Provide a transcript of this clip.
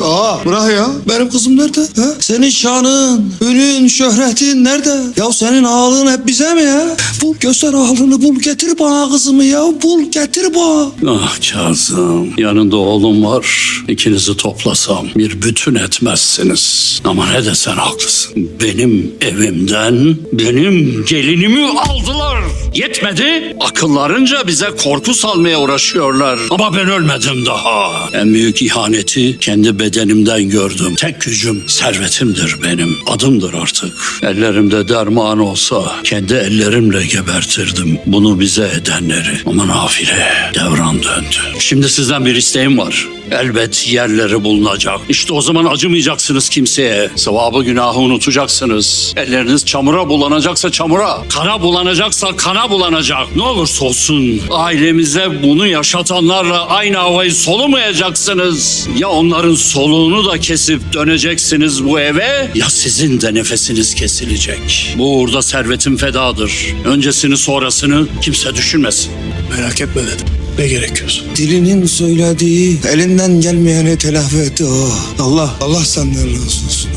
Aa bırak ya. Benim kızım nerede? Ha? Senin şanın, ünün, şöhretin nerede? Ya senin ağalığın hep bize mi ya? Bul göster ağalığını bul getir bana kızımı ya. Bul getir bana. Ah Kazım, yanında oğlum var. İkinizi toplasam bir bütün etmezsiniz. Ama ne desen haklısın. Benim evimden benim gelinimi aldılar. Yetmedi. Akıllarınca bize korku salmaya uğraşıyorlar. Ama ben ölmedim daha. En büyük ihaneti kendi bedenimden gördüm. Tek gücüm servetimdir benim. Adımdır artık. Ellerimde derman olsa kendi ellerimle gebertirdim. Bunu bize edenleri. Ama nafile devran döndü. Şimdi sizden bir isteğim var. Elbet yerleri bulunacak. İşte o zaman acımayacaksınız kimseye. Sevabı günahı unutacaksınız. Elleriniz çamura bulanacaksa çamura, kana bulanacaksa kana bulanacak. Ne olursa olsun ailemize bunu yaşatanlarla aynı havayı solumayacaksınız. Ya onların soluğunu da kesip döneceksiniz bu eve ya sizin de nefesiniz kesilecek. Bu uğurda servetim fedadır. Öncesini sonrasını kimse düşünmesin. Merak etme dedim. Ne gerekiyorsa. Dilinin söylediği elinden gelmeyeni telafi etti. Oh. Allah, Allah senden razı olsun.